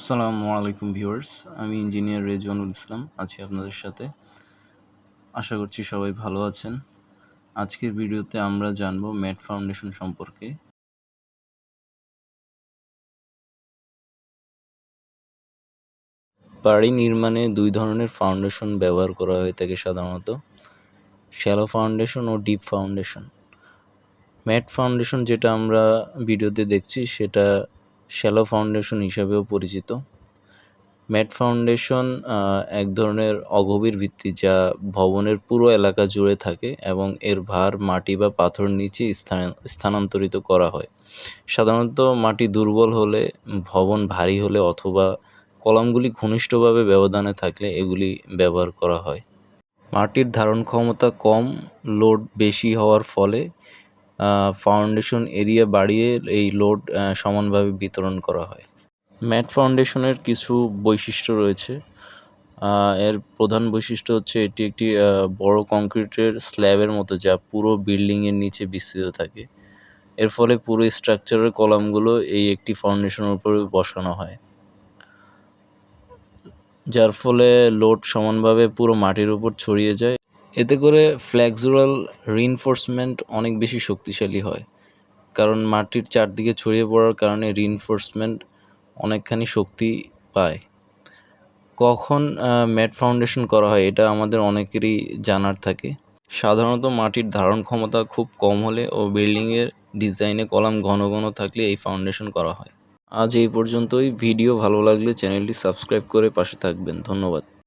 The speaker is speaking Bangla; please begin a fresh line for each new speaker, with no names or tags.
আসসালামু আলাইকুম ভিউয়ার্স, আমি ইঞ্জিনিয়ার রেজওয়ানুল ইসলাম, আছি আপনাদের সাথে। আশা করছি সবাই ভালো আছেন। আজকের ভিডিওতে আমরা জানব ম্যাট ফাউন্ডেশন সম্পর্কে। বাড়ি নির্মাণে দুই ধরনের ফাউন্ডেশন ব্যবহার করা হয়ে থাকে সাধারণত। শ্যালো ফাউন্ডেশন ও ডিপ ফাউন্ডেশন। ম্যাট ফাউন্ডেশন যেটা আমরা ভিডিওতে দেখছি, সেটা শ্যালো ফাউন্ডেশন হিসাবেও পরিচিত। ম্যাট ফাউন্ডেশন এক ধরনের অগভীর ভিত্তি যা ভবনের পুরো এলাকা জুড়ে থাকে এবং এর ভার মাটি বা পাথর নিচে স্থানান্তরিত করা হয়। সাধারণত মাটি দুর্বল হলে, ভবন ভারী হলে অথবা কলামগুলি ঘনিষ্ঠভাবে ব্যবধানে থাকলে এগুলি ব্যবহার করা হয়। মাটির ধারণ ক্ষমতা কম, লোড বেশি হওয়ার ফলে ফাউন্ডেশন এরিয়া বাড়িয়ে এই লোড সমানভাবে বিতরণ করা হয়। ম্যাট ফাউন্ডেশনের কিছু বৈশিষ্ট্য রয়েছে। এর প্রধান বৈশিষ্ট্য হচ্ছে এটি একটি বড় কংক্রিটের স্ল্যাবের মতো যা পুরো বিল্ডিংয়ের নিচে বিস্তৃত থাকে। এর ফলে পুরো স্ট্রাকচারের কলামগুলো এই একটি ফাউন্ডেশনের উপরে বসানো হয়। যার ফলে লোড সমানভাবে পুরো মাটির উপর ছড়িয়ে যায়। এতে করে ফ্ল্যাক্সুরাল রিনফোর্সমেন্ট অনেক বেশি শক্তিশালী হয়। কারণ মাটির চারদিকে ছড়িয়ে পড়ার কারণে রিনফোর্সমেন্ট অনেকখানি শক্তি পায়। কখন ম্যাট ফাউন্ডেশন করা হয় এটা আমাদের অনেকেরই জানার থাকে। সাধারণত মাটির ধারণ ক্ষমতা খুব কম হলে ও বিল্ডিংয়ের ডিজাইনে কলাম ঘন ঘন থাকলে এই ফাউন্ডেশন করা হয়। আজ এই পর্যন্তই। ভিডিও ভালো লাগলে চ্যানেলটি সাবস্ক্রাইব করে পাশে থাকবেন। ধন্যবাদ।